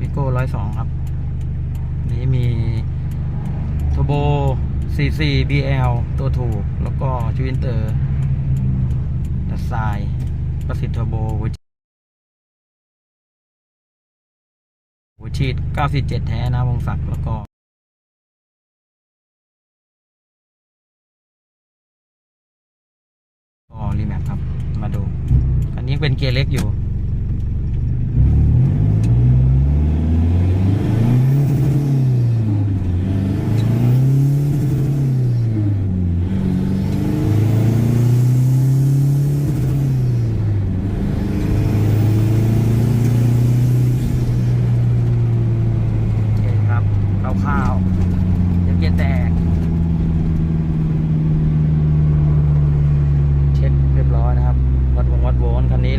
วิโก้ร้อยสองครับ นี้มีโทโบ 44 BL ตัวถูก แล้วก็จูอินเตอร์ดัสไซประสิทธิ์เทอร์โบหัวฉีดหัวฉีด97 แท้นะวงศักดิ์แล้วก็ ครับ มาดู อันนี้เป็นเกียร์เล็กอยู่โอเคครับคร่าวๆเดี๋ยวเกียร์แตก เช็คเรี